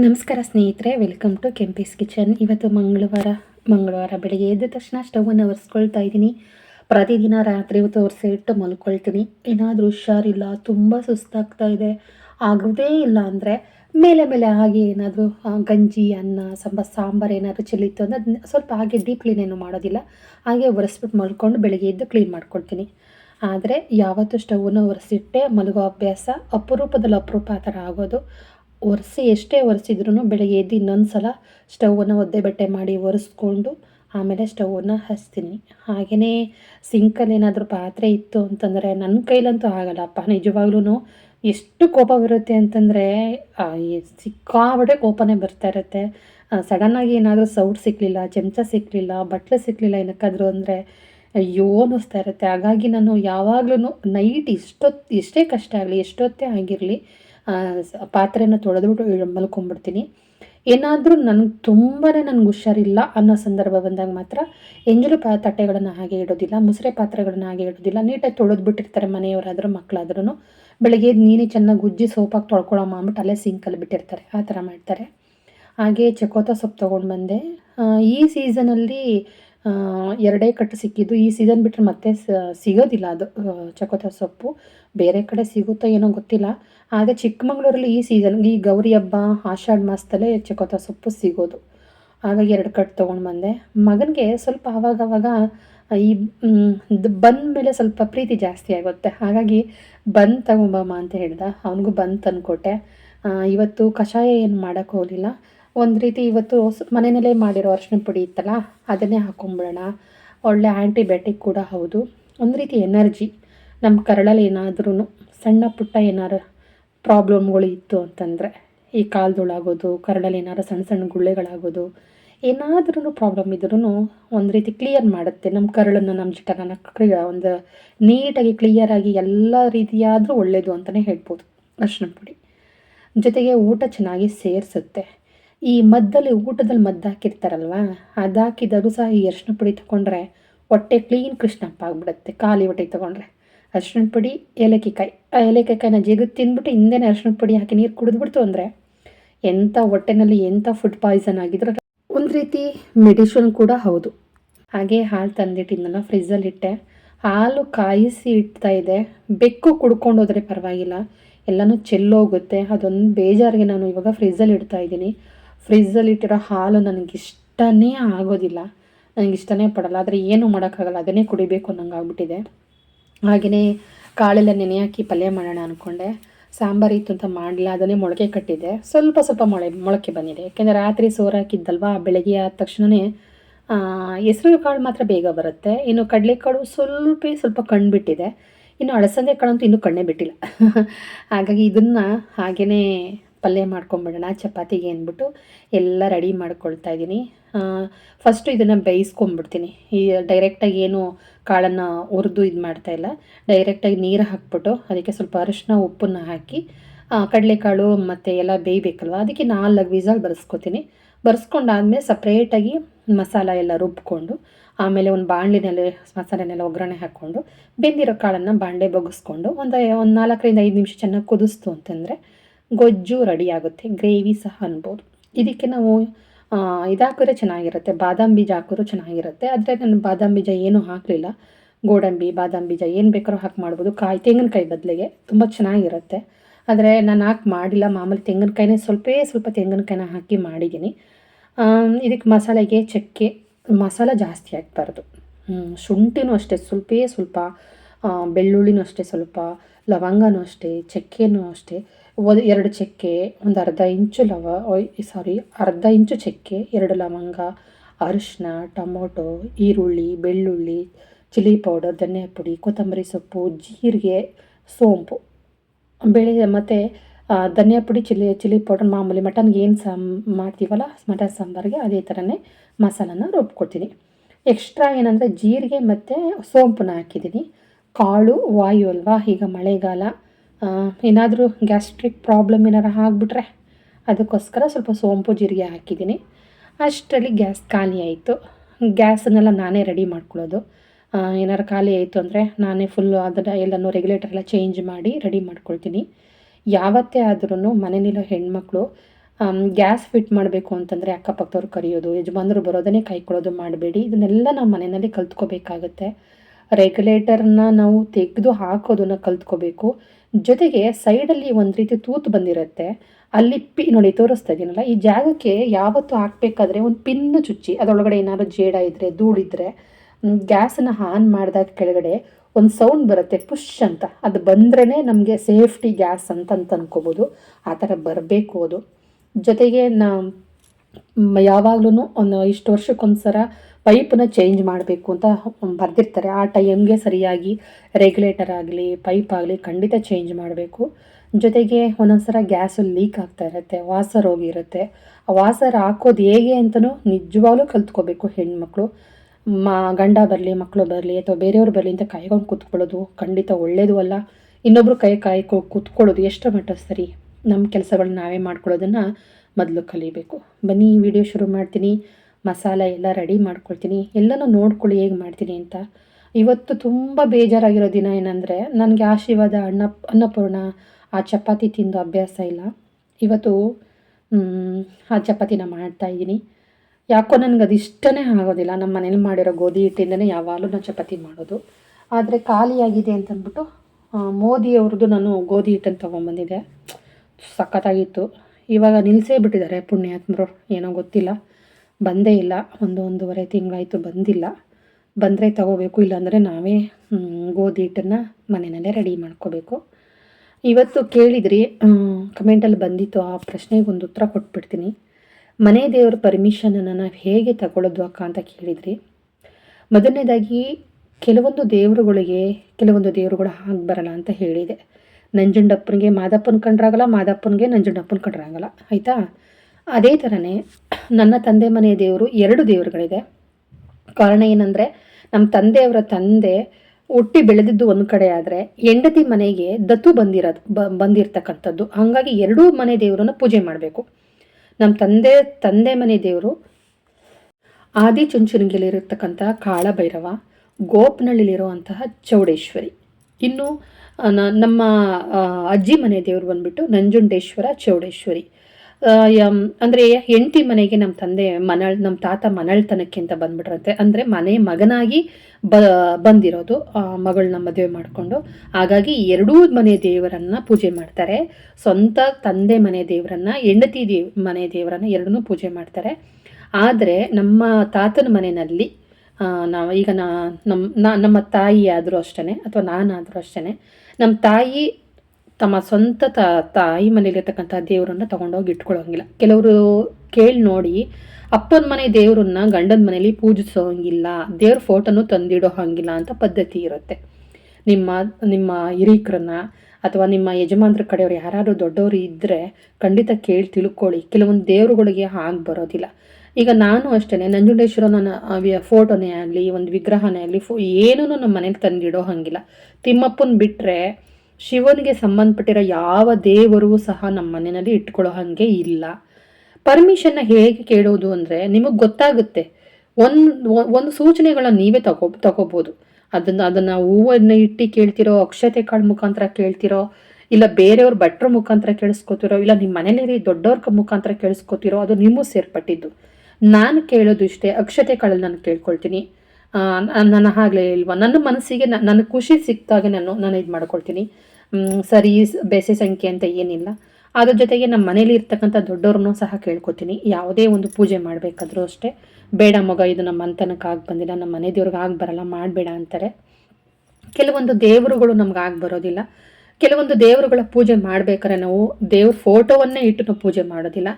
ನಮಸ್ಕಾರ ಸ್ನೇಹಿತರೆ welcome to Kempee's kitchen ಇವತ್ತು ಮಂಗಳವಾರ ಮಂಗಳವಾರ ಬೆಳಗ್ಗೆ ಎದ್ದ ತಕ್ಷಣ ಸ್ಟವನ್ನು ಒರೆಸ್ಕೊಳ್ತಾ ಇದ್ದೀನಿ. ಪ್ರತಿದಿನ ರಾತ್ರಿ ಹೊತ್ತು ಒರೆಸಿ ಇಟ್ಟು ಮಲ್ಕೊಳ್ತೀನಿ. ಏನಾದರೂ ಹುಷಾರಿಲ್ಲ, ತುಂಬ ಸುಸ್ತಾಗ್ತಾ ಇದೆ. ಆಗೋದೇ ಇಲ್ಲ ಅಂದರೆ ಮೇಲೆ ಮೇಲೆ ಹಾಗೆ ಏನಾದರೂ ಗಂಜಿ, ಅನ್ನ, ಸಂಬ, ಸಾಂಬಾರು ಏನಾದರೂ ಚೆಲ್ಲಿತ್ತು ಅಂದರೆ ಅದನ್ನ ಸ್ವಲ್ಪ ಹಾಗೆ ಡೀಪ್ ಕ್ಲೀನ್ ಏನು ಮಾಡೋದಿಲ್ಲ. ಹಾಗೆ ಒರೆಸ್ಬಿಟ್ಟು ಮಲ್ಕೊಂಡು ಬೆಳಗ್ಗೆ ಎದ್ದು ಕ್ಲೀನ್ ಮಾಡ್ಕೊಳ್ತೀನಿ. ಆದರೆ ಯಾವತ್ತೂ ಸ್ಟವನ್ನು ಒರೆಸಿಟ್ಟೆ ಮಲಗೋ ಅಭ್ಯಾಸ ಅಪರೂಪದಲ್ಲಿ ಅಪರೂಪ ಆ ಥರ ಆಗೋದು. ಒರೆಸಿ, ಎಷ್ಟೇ ಒರೆಸಿದ್ರೂ ಬೆಳಗ್ಗೆ ಎದ್ದು ಇನ್ನೊಂದು ಸಲ ಸ್ಟವನ್ನು ಒದ್ದೆ ಬಟ್ಟೆ ಮಾಡಿ ಒರೆಸ್ಕೊಂಡು ಆಮೇಲೆ ಸ್ಟವನ್ನು ಹಚ್ತೀನಿ. ಹಾಗೆಯೇ ಸಿಂಕಲ್ಲಿ ಏನಾದರೂ ಪಾತ್ರೆ ಇತ್ತು ಅಂತಂದರೆ ನನ್ನ ಕೈಲಂತೂ ಆಗಲ್ಲಪ್ಪ. ನಿಜವಾಗ್ಲೂ ಎಷ್ಟು ಕೋಪ ಬರುತ್ತೆ ಅಂತಂದರೆ ಸಿಕ್ಕಾಬಡೆ ಕೋಪನೇ ಬರ್ತಾ ಇರುತ್ತೆ. ಸಡನ್ನಾಗಿ ಏನಾದರೂ ಸೌಟ್ ಸಿಕ್ಕಲಿಲ್ಲ ಚಮಚ ಸಿಕ್ಕಲಿಲ್ಲ ಬಟ್ಲು ಸಿಕ್ಕಲಿಲ್ಲ ಏನಕ್ಕಾದರೂ ಅಂದರೆ ಅಯ್ಯೋ ಅನ್ನಿಸ್ತಾ ಇರುತ್ತೆ. ಹಾಗಾಗಿ ನಾನು ಯಾವಾಗ್ಲೂ ನೈಟ್ ಇಷ್ಟೊತ್ತು ಎಷ್ಟೇ ಕಷ್ಟ ಆಗಲಿ, ಎಷ್ಟೊತ್ತೇ ಆಗಿರಲಿ ಪಾತ್ರೆನ ತೊಳೆದ್ಬಿಟ್ಟು ಮಲ್ಕೊಂಡ್ಬಿಡ್ತೀನಿ ಏನಾದರೂ ನನಗೆ ತುಂಬಾ ನನಗೆ ಹುಷಾರಿಲ್ಲ ಅನ್ನೋ ಸಂದರ್ಭ ಬಂದಾಗ ಮಾತ್ರ ಎಂಜಲು ಪಾ, ತಟ್ಟೆಗಳನ್ನು ಹಾಗೆ ಇಡೋದಿಲ್ಲ, ಮುಸುರೆ ಪಾತ್ರೆಗಳನ್ನ ಹಾಗೆ ಇಡೋದಿಲ್ಲ, ನೀಟಾಗಿ ತೊಳೆದ್ಬಿಟ್ಟಿರ್ತಾರೆ ಮನೆಯವರಾದರೂ ಮಕ್ಕಳಾದ್ರೂ ಬೆಳಗ್ಗೆ ನೀನೇ ಚೆನ್ನಾಗಿ ಉಜ್ಜಿ ಸೋಪಾಗಿ ತೊಳ್ಕೊಳ್ಳೋ ಅಂದ್ಬಿಟ್ಟು ಅಲ್ಲೇ ಸಿಂಕಲ್ಲಿ ಬಿಟ್ಟಿರ್ತಾರೆ, ಆ ಥರ ಮಾಡ್ತಾರೆ. ಹಾಗೆ ಚಕೋತ ಸೊಪ್ಪು ತೊಗೊಂಡು ಬಂದೆ. ಈ ಸೀಸನಲ್ಲಿ ಎರಡೇ ಕಟ್ಟು ಸಿಕ್ಕಿದ್ದು. ಈ ಸೀಸನ್ ಬಿಟ್ಟರೆ ಮತ್ತೆ ಸಿಗೋದಿಲ್ಲ ಅದು ಚಕೋತ ಸೊಪ್ಪು. ಬೇರೆ ಕಡೆ ಸಿಗುತ್ತೋ ಏನೋ ಗೊತ್ತಿಲ್ಲ. ಆದರೆ ಚಿಕ್ಕಮಂಗ್ಳೂರಲ್ಲಿ ಈ ಸೀಸನ್ ಈ ಗೌರಿ ಹಬ್ಬ, ಆಷಾಢ ಮಾಸದಲ್ಲೇ ಚಕೋತ ಸೊಪ್ಪು ಸಿಗೋದು. ಹಾಗಾಗಿ ಎರಡು ಕಟ್ಟು ತೊಗೊಂಡು ಬಂದೆ. ಮಗನಿಗೆ ಸ್ವಲ್ಪ ಆವಾಗವಾಗ ಈ ಬಂದ ಮೇಲೆ ಸ್ವಲ್ಪ ಪ್ರೀತಿ ಜಾಸ್ತಿ ಆಗುತ್ತೆ. ಹಾಗಾಗಿ ಬಂದು ತಗೊಂಬಮ್ಮ ಅಂತ ಹೇಳ್ದ. ಅವನಿಗೂ ಬಂದು ತಂದುಕೊಟ್ಟೆ. ಇವತ್ತು ಕಷಾಯ ಏನು ಮಾಡೋಕ್ಕೆ ಹೋಗಲಿಲ್ಲ. ಒಂದು ರೀತಿ ಇವತ್ತು ಮನೆಯಲ್ಲೇ ಮಾಡಿರೋ ಅರ್ಶಿನ ಪುಡಿ ಇತ್ತಲ್ಲ, ಅದನ್ನೇ ಹಾಕೊಂಬಿಡೋಣ. ಒಳ್ಳೆ ಆ್ಯಂಟಿಬಯೋಟಿಕ್ ಕೂಡ ಹೌದು. ಒಂದು ರೀತಿ ಎನರ್ಜಿ. ನಮ್ಮ ಕರಳಲ್ಲಿ ಏನಾದ್ರೂ ಸಣ್ಣ ಪುಟ್ಟ ಏನಾರು ಪ್ರಾಬ್ಲಮ್ಗಳು ಇತ್ತು ಅಂತಂದರೆ, ಈ ಕಾಲ್ದೊಳಾಗೋದು, ಕರಳಲ್ಲಿ ಏನಾರು ಸಣ್ಣ ಸಣ್ಣ ಗುಳ್ಳೆಗಳಾಗೋದು ಏನಾದ್ರೂ ಪ್ರಾಬ್ಲಮ್ ಇದ್ರೂ ಒಂದು ರೀತಿ ಕ್ಲಿಯರ್ ಮಾಡುತ್ತೆ. ನಮ್ಮ ಕರಳನ್ನು ನಮ್ಮ ಜಿಟ್ಟನ ಕ್ಲಿಯ ಒಂದು ನೀಟಾಗಿ ಕ್ಲಿಯರಾಗಿ ಎಲ್ಲ ರೀತಿಯಾದರೂ ಒಳ್ಳೆಯದು ಅಂತಲೇ ಹೇಳ್ಬೋದು ಅರ್ಶಿನ ಪುಡಿ. ಜೊತೆಗೆ ಊಟ ಚೆನ್ನಾಗಿ ಸೇರಿಸುತ್ತೆ. ಈ ಮದ್ದಲ್ಲಿ ಊಟದಲ್ಲಿ ಮದ್ದು ಹಾಕಿರ್ತಾರಲ್ವ? ಅದು ಸಹ ಈ ಅರ್ಶಿನ ಪುಡಿ ತೊಗೊಂಡ್ರೆ ಹೊಟ್ಟೆ ಕ್ಲೀನ್ ಕೃಷ್ಣಪ್ಪ ಆಗಿಬಿಡುತ್ತೆ, ಖಾಲಿ ಹೊಟ್ಟೆ ತೊಗೊಂಡ್ರೆ. ಅರ್ಶಿನ ಪುಡಿ, ಏಲಕ್ಕಿಕಾಯಿ. ಆ ಏಲಕ್ಕಿಕಾಯಿನ ಜಿಗಿದು ತಿಂದ್ಬಿಟ್ಟು ಹಿಂದೆನೇ ಅರ್ಶಿನ ಪುಡಿ ಹಾಕಿ ನೀರು ಕುಡಿದ್ಬಿಡ್ತು ಅಂದರೆ ಎಂಥ ಹೊಟ್ಟೆನಲ್ಲಿ ಎಂಥ ಫುಡ್ ಪಾಯ್ಸನ್ ಆಗಿದ್ರೆ ಒಂದು ರೀತಿ ಮೆಡಿಷನ್ ಕೂಡ ಹೌದು. ಹಾಗೆ ಹಾಲು ತಂದಿಟ್ಟಿದ್ನಲ್ಲ ಫ್ರಿಜ್ಜಲ್ಲಿಟ್ಟೆ ಹಾಲು ಕಾಯಿಸಿ ಇಡ್ತಾ ಇದೆ. ಬೆಕ್ಕು ಕುಡ್ಕೊಂಡೋದ್ರೆ ಪರವಾಗಿಲ್ಲ. ಎಲ್ಲನೂ ಚೆಲ್ಲೋಗುತ್ತೆ. ಅದೊಂದು ಬೇಜಾರಿಗೆ ನಾನು ಇವಾಗ ಫ್ರಿಜ್ಜಲ್ಲಿ ಇಡ್ತಾ ಇದ್ದೀನಿ. ಫ್ರಿಜ್ಜಲ್ಲಿ ಇಟ್ಟಿರೋ ಹಾಲು ನನಗೆ ಇಷ್ಟನೇ ಆಗೋದಿಲ್ಲ. ನನಗೆ ಇಷ್ಟನೇ ಪಡಲ್ಲ. ಆದರೆ ಏನೂ ಮಾಡೋಕ್ಕಾಗಲ್ಲ. ಅದನ್ನೇ ಕುಡಿಬೇಕು ಅನ್ನಂಗೆ ಆಗ್ಬಿಟ್ಟಿದೆ ಹಾಗೆಯೇ ಕಾಳೆಲ್ಲ ನೆನೆ ಹಾಕಿ ಪಲ್ಯ ಮಾಡೋಣ ಅಂದ್ಕೊಂಡೆ ಸಾಂಬಾರು ಇತ್ತು ಅಂತ ಮಾಡಲಿಲ್ಲ. ಅದನ್ನೇ ಮೊಳಕೆ ಕಟ್ಟಿದೆ ಸ್ವಲ್ಪ ಸ್ವಲ್ಪ ಮೊಳೆ, ಮೊಳಕೆ ಬಂದಿದೆ. ಯಾಕೆಂದರೆ ರಾತ್ರಿ ಸೋರು ಹಾಕಿದ್ದಲ್ವಾ? ಬೆಳಗ್ಗೆ ಆದ ತಕ್ಷಣವೇ ಹೆಸರು ಕಾಳು ಮಾತ್ರ ಬೇಗ ಬರುತ್ತೆ. ಇನ್ನು ಕಡಲೆಕಾಳು ಸ್ವಲ್ಪ ಸ್ವಲ್ಪ ಕಣ್ಬಿಟ್ಟಿದೆ ಇನ್ನು ಅಳಸಂದೆ ಅಂತೂ ಇನ್ನೂ ಕಣ್ಣೇ ಬಿಟ್ಟಿಲ್ಲ. ಹಾಗಾಗಿ ಇದನ್ನು ಹಾಗೆಯೇ ಪಲ್ಯ ಮಾಡ್ಕೊಂಬಿಡೋಣ, ಚಪಾತಿಗೆ ಅಂದ್ಬಿಟ್ಟು ಎಲ್ಲ ರೆಡಿ ಮಾಡ್ಕೊಳ್ತಾ ಇದ್ದೀನಿ. ಫಸ್ಟು ಇದನ್ನು ಬೇಯಿಸ್ಕೊಂಬಿಡ್ತೀನಿ. ಈ ಡೈರೆಕ್ಟಾಗಿ ಏನು ಕಾಳನ್ನು ಹುರಿದು ಇದು ಮಾಡ್ತಾ ಇಲ್ಲ. ಡೈರೆಕ್ಟಾಗಿ ನೀರು ಹಾಕ್ಬಿಟ್ಟು ಅದಕ್ಕೆ ಸ್ವಲ್ಪ ಅರಿಶಿನ ಉಪ್ಪನ್ನು ಹಾಕಿ ಕಡಲೆಕಾಳು ಮತ್ತು ಎಲ್ಲ ಬೇಯಬೇಕಲ್ವ? ಅದಕ್ಕೆ ನಾಲ್ಕು ವಿಸಲ್ ಬರೆಸ್ಕೊತೀನಿ. ಬರ್ಸ್ಕೊಂಡಾದ್ಮೇಲೆ ಸಪ್ರೇಟಾಗಿ ಮಸಾಲ ಎಲ್ಲ ರುಬ್ಕೊಂಡು, ಆಮೇಲೆ ಒಂದು ಬಾಣಲಿನಲ್ಲಿ, ಮಸಾಲೆನೆಲ್ಲ ಒಗ್ಗರಣೆ ಹಾಕ್ಕೊಂಡು, ಬೆಂದಿರೋ ಕಾಳನ್ನು ಬಾಂಡೆ ಬಗ್ಗಿಸ್ಕೊಂಡು ಒಂದು ಒಂದು ನಾಲ್ಕರಿಂದ ಐದು ನಿಮಿಷ ಚೆನ್ನಾಗಿ ಕುದಿಸ್ತು ಅಂತಂದರೆ ಗೊಜ್ಜು ರೆಡಿ ಆಗುತ್ತೆ ಗ್ರೇವಿ ಸಹ ಅನ್ಬೋದು. ಇದಕ್ಕೆ ನಾವು ಇದಾಕಿದ್ರೆ ಚೆನ್ನಾಗಿರುತ್ತೆ, ಬಾದಾಮಿ ಬೀಜ ಹಾಕಿದ್ರು ಚೆನ್ನಾಗಿರುತ್ತೆ. ಆದರೆ ನಾನು ಬಾದಾಮಿ ಬೀಜ ಏನೂ ಹಾಕಲಿಲ್ಲ. ಗೋಡಂಬಿ, ಬಾದಾಮಿ ಬೀಜ ಏನು ಬೇಕಾದ್ರೂ ಹಾಕಿ ಮಾಡ್ಬೋದು. ಕಾಯಿ, ತೆಂಗಿನಕಾಯಿ ಬದಲಿಗೆ ತುಂಬ ಚೆನ್ನಾಗಿರುತ್ತೆ. ಆದರೆ ನಾನು ಹಾಕಿ ಮಾಡಿಲ್ಲ, ಮಾಮೂಲಿ ತೆಂಗಿನಕಾಯಿನೇ ಸ್ವಲ್ಪ ಸ್ವಲ್ಪ ತೆಂಗಿನಕಾಯಿನ ಹಾಕಿ ಮಾಡಿದ್ದೀನಿ. ಇದಕ್ಕೆ ಮಸಾಲೆಗೆ ಚಕ್ಕೆ, ಮಸಾಲ ಜಾಸ್ತಿ ಹಾಕ್ಬಾರ್ದು. ಶುಂಠಿನೂ ಅಷ್ಟೇ ಸ್ವಲ್ಪೇ ಸ್ವಲ್ಪ ಬೆಳ್ಳುಳ್ಳಿನೂ ಅಷ್ಟೇ ಸ್ವಲ್ಪ, ಲವಂಗನೂ ಅಷ್ಟೇ, ಚಕ್ಕೆನೂ ಅಷ್ಟೇ. ಒಂದು ಎರಡು ಚಕ್ಕೆ, ಒಂದು ಅರ್ಧ ಇಂಚು ಲವ ಸಾರಿ, ಅರ್ಧ ಇಂಚು ಚಕ್ಕೆ, ಎರಡು ಲವಂಗ ಅರಿಶಿನ ಟೊಮೊಟೊ, ಈರುಳ್ಳಿ, ಬೆಳ್ಳುಳ್ಳಿ, ಚಿಲ್ಲಿ ಪೌಡರ್, ಧನಿಯಾ ಪುಡಿ, ಕೊತ್ತಂಬರಿ ಸೊಪ್ಪು, ಜೀರಿಗೆ, ಸೋಂಪು. ಬೆಳೆ ಮತ್ತು ಧನಿಯಾ ಪುಡಿ, ಚಿಲ್ಲಿ ಚಿಲ್ಲಿ ಪೌಡರ್, ಮಾಮೂಲಿ ಮಟನ್ಗೆ ಏನು ಸಾಮ್ ಮಾಡ್ತೀವಲ್ಲ, ಮಟನ್ ಸಾಂಬಾರಿಗೆ ಅದೇ ಥರನೇ ಮಸಾಲನ ರುಬ್ಕೊಡ್ತೀನಿ ಎಕ್ಸ್ಟ್ರಾ ಏನಂದರೆ ಜೀರಿಗೆ ಮತ್ತು ಸೋಂಪನ್ನ ಹಾಕಿದ್ದೀನಿ. ಕಾಳು, ವಾಯು ಅಲ್ವಾ, ಈಗ ಮಳೆಗಾಲ. ಏನಾದರೂ ಗ್ಯಾಸ್ಟ್ರಿಕ್ ಪ್ರಾಬ್ಲಮ್ ಏನಾರು ಆಗಿಬಿಟ್ರೆ ಅದಕ್ಕೋಸ್ಕರ ಸ್ವಲ್ಪ ಸೋಂಪು, ಜೀರಿಗೆ ಹಾಕಿದ್ದೀನಿ. ಅಷ್ಟರಲ್ಲಿ ಗ್ಯಾಸ್ ಖಾಲಿ ಆಯಿತು. ಗ್ಯಾಸನ್ನೆಲ್ಲ ನಾನೇ ರೆಡಿ ಮಾಡ್ಕೊಳ್ಳೋದು. ಏನಾರು ಖಾಲಿ ಆಯಿತು ಅಂದರೆ ನಾನೇ ಫುಲ್ಲು ಅದನ್ನು ಎಲ್ಲನೂ ರೆಗ್ಯುಲೇಟರ್ ಎಲ್ಲ ಚೇಂಜ್ ಮಾಡಿ ರೆಡಿ ಮಾಡ್ಕೊಳ್ತೀನಿ. ಯಾವತ್ತೇ ಆದ್ರೂ ಮನೆಯಲ್ಲಿರೋ ಹೆಣ್ಮಕ್ಳು ಗ್ಯಾಸ್ ಫಿಟ್ ಮಾಡಬೇಕು ಅಂತಂದರೆ ಅಕ್ಕಪಕ್ಕದವ್ರು ಕರೆಯೋದು, ಯಜಮಾನರು ಬರೋದನ್ನೇ ಕಾಯ್ಕೊಳ್ಳೋದು ಮಾಡಬೇಡಿ. ಇದನ್ನೆಲ್ಲ ನಾವು ಮನೆಯಲ್ಲಿ ಕಲ್ತ್ಕೋಬೇಕಾಗತ್ತೆ. ರೆಗ್ಯುಲೇಟರ್ನ ನಾವು ತೆಗೆದು ಹಾಕೋದನ್ನು ಕಲ್ತ್ಕೋಬೇಕು. ಜೊತೆಗೆ ಸೈಡಲ್ಲಿ ಒಂದು ರೀತಿ ತೂತು ಬಂದಿರುತ್ತೆ. ಅಲ್ಲಿ ಪಿ, ನೋಡಿ ತೋರಿಸ್ತಾ ಇದ್ದೀನಲ್ಲ ಈ ಜಾಗಕ್ಕೆ ಯಾವತ್ತು ಹಾಕಬೇಕಾದ್ರೆ ಒಂದು ಪಿನ್ನು ಚುಚ್ಚಿ, ಅದರೊಳಗಡೆ ಏನಾದ್ರು ಜೇಡ ಇದ್ದರೆ ಧೂಳಿದ್ರೆ ಗ್ಯಾಸನ್ನು ಆನ್ ಮಾಡಿದಾಗ ಕೆಳಗಡೆ ಒಂದು ಸೌಂಡ್ ಬರುತ್ತೆ ಪುಷ್ ಅಂತ. ಅದು ಬಂದ್ರೇ ನಮಗೆ ಸೇಫ್ಟಿ ಗ್ಯಾಸ್ ಅಂತ ಅಂತ ಅನ್ಕೋಬೋದು. ಆ ಥರ ಬರಬೇಕು ಅದು. ಜೊತೆಗೆ ನಾ ಯಾವಾಗ್ಲೂ ಒಂದು ಇಷ್ಟು ವರ್ಷಕ್ಕೊಂದ್ಸರ ಪೈಪನ್ನ ಚೇಂಜ್ ಮಾಡಬೇಕು ಅಂತ ಬರೆದಿರ್ತಾರೆ. ಆ ಟೈಮ್ಗೆ ಸರಿಯಾಗಿ ರೆಗ್ಯುಲೇಟರ್ ಆಗಲಿ, ಪೈಪ್ ಆಗಲಿ ಖಂಡಿತ ಚೇಂಜ್ ಮಾಡಬೇಕು. ಜೊತೆಗೆ ಒಂದೊಂದ್ಸರ ಗ್ಯಾಸು ಲೀಕ್ ಆಗ್ತಾ ಇರುತ್ತೆ ವಾಸರ್ ಹೋಗಿರುತ್ತೆ ಆ ವಾಸರ್ ಹಾಕೋದು ಹೇಗೆ ಅಂತಲೂ ನಿಜವಾಗ್ಲೂ ಕಲ್ತ್ಕೋಬೇಕು ಹೆಣ್ಮಕ್ಳು. ಮ, ಗಂಡ ಬರಲಿ ಮಕ್ಕಳು ಬರಲಿ, ಅಥವಾ ಬೇರೆಯವ್ರು ಬರಲಿ ಅಂತ ಕಾಯ್ಕೊಂಡು ಕೂತ್ಕೊಳ್ಳೋದು ಖಂಡಿತ ಒಳ್ಳೇದು ಅಲ್ಲ. ಇನ್ನೊಬ್ರು ಕೈ ಕಾಯ್ಕೊ, ಕೂತ್ಕೊಳ್ಳೋದು ಎಷ್ಟು ಮಟ್ಟ ಸರಿ. ನಮ್ಮ ಕೆಲಸಗಳನ್ನ ನಾವೇ ಮಾಡ್ಕೊಳ್ಳೋದನ್ನು ಮೊದಲು ಕಲಿಬೇಕು. ಬನ್ನಿ ವಿಡಿಯೋ ಶುರು ಮಾಡ್ತೀನಿ. ಮಸಾಲ ಎಲ್ಲ ರೆಡಿ ಮಾಡ್ಕೊಳ್ತೀನಿ. ಎಲ್ಲನೂ ನೋಡ್ಕೊಳ್ಳಿ ಹೇಗೆ ಮಾಡ್ತೀನಿ ಅಂತ. ಇವತ್ತು ತುಂಬ ಬೇಜಾರಾಗಿರೋ ದಿನ ಏನಂದರೆ, ನನಗೆ ಆಶೀರ್ವಾದ, ಅನ್ನ, ಅನ್ನಪೂರ್ಣ, ಆ ಚಪಾತಿ ತಿಂದು ಅಭ್ಯಾಸ ಇಲ್ಲ. ಇವತ್ತು ಆ ಚಪಾತಿನ ಮಾಡ್ತಾಯಿದ್ದೀನಿ ಯಾಕೋ ನನಗೆ ಅದು ಇಷ್ಟನೇ ಆಗೋದಿಲ್ಲ. ನಮ್ಮ ಮನೇಲಿ ಮಾಡಿರೋ ಗೋಧಿ ಹಿಟ್ಟಿಂದನೇ ಯಾವಾಗಲೂ ನಾನು ಚಪಾತಿ ಮಾಡೋದು. ಆದರೆ ಖಾಲಿಯಾಗಿದೆ ಅಂತಂದ್ಬಿಟ್ಟು ಮೋದಿಯವ್ರದ್ದು ನಾನು ಗೋಧಿ ಹಿಟ್ಟನ್ನು ತೊಗೊಂಬಂದಿದ್ದೆ. ಸಖತ್ತಾಗಿತ್ತು. ಇವಾಗ ನಿಲ್ಲಿಸೇ ಬಿಟ್ಟಿದ್ದಾರೆ ಪುಣ್ಯಾತ್ಮರು. ಏನೋ ಗೊತ್ತಿಲ್ಲ. ಬಂದೇ ಇಲ್ಲ. ಒಂದು ಒಂದೂವರೆ ತಿಂಗಳಾಯಿತು ಬಂದಿಲ್ಲ. ಬಂದರೆ ತಗೋಬೇಕು, ಇಲ್ಲಾಂದರೆ ನಾವೇ ಗೋಧಿ ಹಿಟ್ಟನ್ನು ಮನೆಯಲ್ಲೇ ರೆಡಿ ಮಾಡ್ಕೋಬೇಕು. ಇವತ್ತು ಕೇಳಿದ್ರಿ ಕಮೆಂಟಲ್ಲಿ ಬಂದಿತ್ತು, ಆ ಪ್ರಶ್ನೆಗೆ ಒಂದು ಉತ್ತರ ಕೊಟ್ಬಿಡ್ತೀನಿ. ಮನೆ ದೇವರ ಪರ್ಮಿಷನನ್ನು ನಾವು ಹೇಗೆ ತಗೊಳ್ಳೋದು ಅಕ್ಕ ಅಂತ ಕೇಳಿದ್ರಿ. ಮೊದಲನೇದಾಗಿ, ಕೆಲವೊಂದು ದೇವರುಗಳಿಗೆ, ಕೆಲವೊಂದು ದೇವರುಗಳು ಹಾಗೆ ಬರಲ್ಲ ಅಂತ ಹೇಳಿದೆ. ನಂಜುಂಡಪ್ಪನಿಗೆ ಮಾದಪ್ಪನ ಕಂಡ್ರಾಗಲ್ಲ, ಮಾದಪ್ಪನಿಗೆ ನಂಜುಂಡಪ್ಪನ ಕಂಡ್ರಾಗಲ್ಲ, ಆಯಿತಾ? ಅದೇ ಥರನೇ ನನ್ನ ತಂದೆ ಮನೆ ದೇವರು ಎರಡು ದೇವರುಗಳಿದೆ. ಕಾರಣ ಏನಂದರೆ, ನಮ್ಮ ತಂದೆಯವರ ತಂದೆ ಹುಟ್ಟಿ ಬೆಳೆದಿದ್ದು ಒಂದು ಕಡೆ ಆದರೆ ಹೆಂಡತಿ ಮನೆಗೆ ದತ್ತು ಬಂದಿರೋದು, ಬ, ಬಂದಿರತಕ್ಕಂಥದ್ದು. ಹಾಗಾಗಿ ಎರಡೂ ಮನೆ ದೇವರನ್ನು ಪೂಜೆ ಮಾಡಬೇಕು. ನಮ್ಮ ತಂದೆ ತಂದೆ ಮನೆ ದೇವರು ಆದಿ ಚುಂಚುನಗಿಲಿರತಕ್ಕಂತಹ ಕಾಳಭೈರವ ಗೋಪ್ನಳ್ಳಿಲಿರುವಂತಹ ಚೌಡೇಶ್ವರಿ. ಇನ್ನು ನಮ್ಮ ಅಜ್ಜಿ ಮನೆ ದೇವರು ಬಂದ್ಬಿಟ್ಟು ನಂಜುಂಡೇಶ್ವರ, ಚೌಡೇಶ್ವರಿ. ಅಂದರೆ ಹೆಂಡತಿ ಮನೆಗೆ ನಮ್ಮ ತಂದೆ ಮನಳ್ ನಮ್ಮ ತಾತ ಮನಳ್ತನಕ್ಕೆ ಅಂತ ಬಂದ್ಬಿಟ್ರಂತೆ. ಅಂದರೆ ಮನೆ ಮಗನಾಗಿ ಬ, ಬಂದಿರೋದು ಮಗಳನ್ನ ಮದುವೆ ಮಾಡಿಕೊಂಡು. ಹಾಗಾಗಿ ಎರಡೂ ಮನೆ ದೇವರನ್ನು ಪೂಜೆ ಮಾಡ್ತಾರೆ. ಸ್ವಂತ ತಂದೆ ಮನೆ ದೇವರನ್ನು, ಹೆಂಡತಿ ದೇವ್, ಮನೆ ದೇವರನ್ನು ಎರಡನ್ನೂ ಪೂಜೆ ಮಾಡ್ತಾರೆ. ಆದರೆ ನಮ್ಮ ತಾತನ ಮನೆಯಲ್ಲಿ ನಾವು ಈಗ ನಾ ನಮ್ಮ ನಮ್ಮ ತಾಯಿ ಆದರೂ ಅಷ್ಟೇ ಅಥವಾ ನಾನಾದರೂ ಅಷ್ಟೇ ನಮ್ಮ ತಾಯಿ ತಮ್ಮ ಸ್ವಂತ ತಾಯಿ ಮನೇಲಿರ್ತಕ್ಕಂಥ ದೇವರನ್ನ ತೊಗೊಂಡೋಗಿ ಇಟ್ಕೊಳ್ಳೋಂಗಿಲ್ಲ ಕೆಲವರು ಕೇಳಿ ನೋಡಿ, ಅಪ್ಪನ ಮನೆ ದೇವರನ್ನ ಗಂಡನ ಮನೇಲಿ ಪೂಜಿಸೋಂಗಿಲ್ಲ, ದೇವ್ರ ಫೋಟೋನು ತಂದಿಡೋ ಹಂಗಿಲ್ಲ ಅಂತ ಪದ್ಧತಿ ಇರುತ್ತೆ. ನಿಮ್ಮ ನಿಮ್ಮ ಹಿರೀಕರನ್ನ ಅಥವಾ ನಿಮ್ಮ ಯಜಮಾನ್ರ ಕಡೆಯವ್ರು ಯಾರಾದರೂ ದೊಡ್ಡವರು ಇದ್ದರೆ ಖಂಡಿತ ಕೇಳಿ ತಿಳ್ಕೊಳ್ಳಿ. ಕೆಲವೊಂದು ದೇವರುಗಳಿಗೆ ಹಾಗೆ ಬರೋದಿಲ್ಲ. ಈಗ ನಾನು ಅಷ್ಟೇ ನಂಜುಂಡೇಶ್ವರನ ಫೋಟೋನೇ ಆಗಲಿ, ಒಂದು ವಿಗ್ರಹನೇ ಆಗಲಿ, ಫೋ ಏನೂ ನಮ್ಮ ಮನೇಲಿ ತಂದಿಡೋ ಹಾಗಿಲ್ಲ. ತಿಮ್ಮಪ್ಪನ ಬಿಟ್ಟರೆ ಶಿವನಿಗೆ ಸಂಬಂಧಪಟ್ಟಿರೋ ಯಾವ ದೇವರು ಸಹ ನಮ್ಮ ಮನೆಯಲ್ಲಿ ಇಟ್ಕೊಳ್ಳೋ ಹಾಗೆ ಇಲ್ಲ. ಪರ್ಮಿಷನ್ನ ಹೇಗೆ ಕೇಳೋದು ಅಂದರೆ ನಿಮಗೆ ಗೊತ್ತಾಗುತ್ತೆ. ಒಂದು ಒಂದು ಸೂಚನೆಗಳನ್ನ ನೀವೇ ತಗೋ ತಗೋಬೋದು ಅದನ್ನು ಅದನ್ನು ಹೂವನ್ನು ಇಟ್ಟು ಕೇಳ್ತಿರೋ, ಅಕ್ಷತೆ ಕಾಳು ಮುಖಾಂತರ ಕೇಳ್ತಿರೋ, ಇಲ್ಲ ಬೇರೆಯವ್ರ ಭಟ್ರ ಮುಖಾಂತರ ಕೇಳಿಸ್ಕೊತಿರೋ, ಇಲ್ಲ ನಿಮ್ಮ ಮನೇಲಿ ದೊಡ್ಡವ್ರ ಮುಖಾಂತರ ಕೇಳಿಸ್ಕೊತಿರೋ, ಅದು ನಿಮಗೂ ಸೇರ್ಪಟ್ಟಿದ್ದು. ನಾನು ಕೇಳೋದು ಇಷ್ಟೇ, ಅಕ್ಷತೆ ಕಳಲು ನಾನು ಕೇಳ್ಕೊಳ್ತೀನಿ. ನನ್ನ ಹಾಗಲೇ ಇಲ್ವಾ? ನನ್ನ ಮನಸ್ಸಿಗೆ ನನ್ನ ಖುಷಿ ಸಿಕ್ತಾಗ ನಾನು ನಾನು ಇದು ಮಾಡ್ಕೊಳ್ತೀನಿ. ಸರಿ ಬೇಸೆ ಸಂಖ್ಯೆ ಅಂತ ಏನಿಲ್ಲ. ಅದ್ರ ಜೊತೆಗೆ ನಮ್ಮ ಮನೇಲಿ ಇರ್ತಕ್ಕಂಥ ದೊಡ್ಡವ್ರನ್ನೂ ಸಹ ಕೇಳ್ಕೊತೀನಿ. ಯಾವುದೇ ಒಂದು ಪೂಜೆ ಮಾಡಬೇಕಾದ್ರೂ ಅಷ್ಟೇ. ಬೇಡ ಮಗ, ಇದು ನಮ್ಮ ಮಂತನಕ್ಕೆ ಆಗಿ ಬಂದಿಲ್ಲ, ನಮ್ಮ ಮನೆ ದೇವ್ರಿಗೆ ಆಗಿ ಬರಲ್ಲ, ಮಾಡಬೇಡ ಅಂತಾರೆ. ಕೆಲವೊಂದು ದೇವರುಗಳು ನಮ್ಗೆ ಆಗಿ ಬರೋದಿಲ್ಲ. ಕೆಲವೊಂದು ದೇವರುಗಳ ಪೂಜೆ ಮಾಡ್ಬೇಕಾದ್ರೆ ನಾವು ದೇವ್ರ ಫೋಟೋವನ್ನೇ ಇಟ್ಟು ಪೂಜೆ ಮಾಡೋದಿಲ್ಲ.